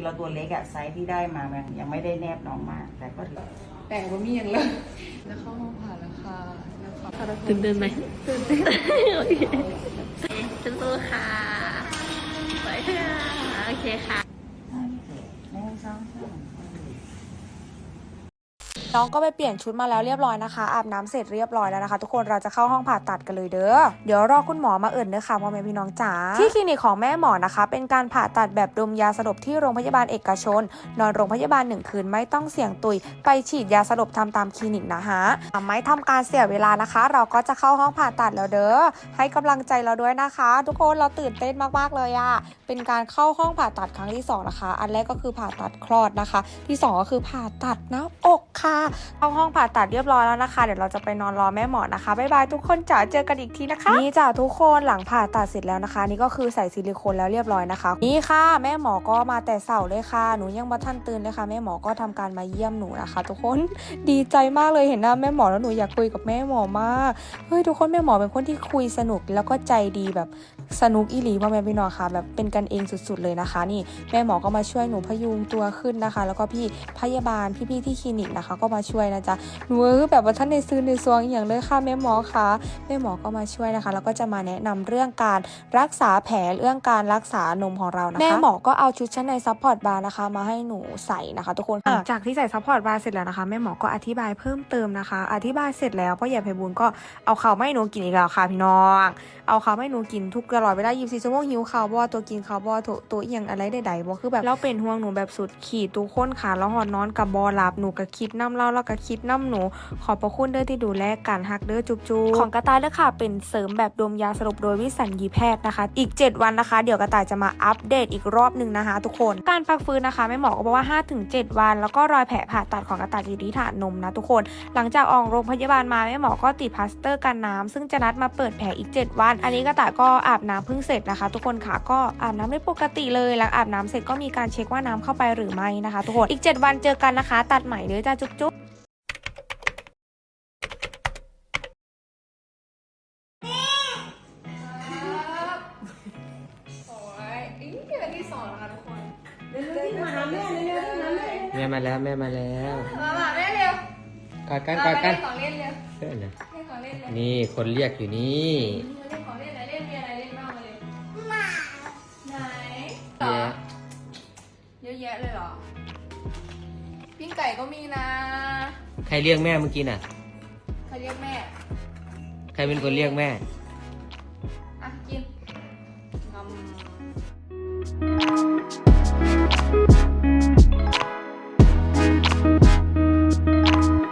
คือเราตัวเล็กอะไซส์ที่ได้มามันยังไม่ได้แนบน้องมาก แต่ก็ถือแต่งว่ามีอย่างเลยแล้วเข้าห้องผ่าแล้วค่ะแล้วค่ะตื่นเต้นไหมตื่นเต้นโอเคสู้ๆค่ะไปค่ะโอเคค่ะ โอเคหนึ่งสองสาม น้องก็ไปเปลี่ยนชุดมาแล้วเรียบร้อยนะคะ อาบน้ำเสร็จเรียบร้อยแล้วนะคะ ทุกคนเราจะเข้าห้องผ่าตัดกันเลยเด้อ เดี๋ยวรอคุณหมอมาเอิ่นเด้อค่ะพ่อแม่พี่น้องจ๋า ที่คลินิกของแม่หมอนะคะ เป็นการผ่าตัดแบบดมยาสลบที่โรงพยาบาลเอกชน นอนโรงพยาบาลหนึ่งคืนไม่ต้องเสี่ยงตุย ไปฉีดยาสลบทำตามคลินิกนะฮะไม่ทำการเสียเวลานะคะ เราก็จะเข้าห้องผ่าตัดแล้วเด้อ ให้กำลังใจเราด้วยนะคะ ทุกคนเราตื่นเต้นมากๆเลยอะเป็นการเข้าห้องผ่าตัดครั้งที่สองนะคะ อันแรกก็คือผ่าตัดคลอดนะคะ ที่สองก็คือผ่าตัดหน้าอกค่ะเข้าห้องผ่าตัดเรียบร้อยแล้วนะคะ เดี๋ยวเราจะไปนอนรอแม่หมอนะคะบ๊ายบายทุกคนจ๋าเจอกันอีกทีนะคะ นี่จ้าทุกคนหลังผ่าตัดเสร็จแล้วนะคะ นี่ก็คือใส่ซิลิโคนแล้วเรียบร้อยนะคะ นี่ค่ะ แม่หมอก็มาแต่เสาร์เลยค่ะ หนูยังมาท่านตื่นเลยค่ะ แม่หมอก็ทำการมาเยี่ยมหนูนะคะ ทุกคนดีใจมากเลยเห็นหน้าแม่หมอแล้วหนูอยากคุยกับแม่หมอมากเฮ้ยทุกคนแม่หมอเป็นคนที่คุยสนุกแล้วก็ใจดีแบบสนุกอีหลีพ่อแม่พี่น้องค่ะ แบบเป็นกันเองสุดๆเลยนะคะ นี่แม่หมอก็มาช่วยหนูพยุงตัวขึ้นนะคะ แล้วก็พี่พยาบาลพี่ๆที่คลินิกนะคะ ก็มาช่วยนะจ๊ะหนูคือแบบว่าท่านในซื้อในซวงอหย่างเลยค่ะแม่หมอคะแม่หมอก็มาช่วยนะคะ แล้วก็จะมาแนะนำเรื่องการรักษาแผลเรื่องการรักษานมของเรานะคะแม่หมอก็เอาชุดชั้นในซัพพอร์ตบาร์นะคะ มาให้หนูใส่นะคะ ทุกคนหลังจากที่ใส่ซัพพอร์ตบาร์เสร็จแล้วนะคะแม่หมอก็อธิบายเพิ่มเติมนะคะ อธิบายเสร็จแล้วพ่อใหญ่ไพบูลย์ก็เอาข่าวไม่หนูกินอีกแล้วค่ะพี่น้อง เอาข่าวไม่หนูกินทุกตลอดเวลา24ชั่วโมงหิวข่าวบ่ตัวกินข่าวบ่ตัวตัวอหย่างอะไรใดๆบ่คือแบบเราเป็นห่วงหนูแบบสุดขีดทุกคนค่ะแล้วหอนนอนกับบอหลับหนูก็คิดน้ำเล่าแล้วก็คิดน้ำหนู ขอบพระคุณเด้อที่ดูแลการฮักเด้อจุ๊บจูของกระต่ายเด้อค่ะ เป็นเสริมแบบดมยาสลบโดยวิสัญญีแพทย์นะคะ อีก 7 วันนะคะ เดี๋ยวกระต่ายจะมาอัปเดตอีกรอบหนึ่งนะคะ ทุกคนการพักฟื้นนะคะแม่หมอก็บอกว่า 5-7 วัน แล้วก็รอยแผลผ่าตัดของกระต่ายอยู่ที่ฐานนมนะทุกคน หลังจากออกโรงพยาบาลมาแม่หมอก็ติดพลาสเตอร์กันน้ำซึ่งจะนัดมาเปิดแผลอีก 7 วันอันนี้กระต่ายก็อาบน้ำเพิ่งเสร็จนะคะ ทุกคนค่ะก็อาบน้ำได้ปกติเลยหลังอาบน้ำเสร็จก็มีการเช็คว่าน้ำเข้าไปหรือไม่นะคะ ทุกคนอีก 7 วันเจอกันนะคะ ตัดใหม่เด้อจ้าจุ๊บจุ๊บโอ้ยอีกเป็นที่สองแล้วค่ะทุกคนแม่มาแล้วแม่มาแล้ว กอดกันมากอดกันเล่นของเล่นเร็วเพื่อนนะเล่นของเล่นเร็วนี่คนเรียกอยู่นี่เล่นของเล่นอะไรเล่นมีอะไรเล่นบ้างมาเลยไหนแย่เยอะแยะเลยเหรอปิ้งไก่ก็มีนะ ใครเรียกแม่เมื่อกี้น่ะใครเรียกแม่ ใครเป็นคนเรียกแม่แ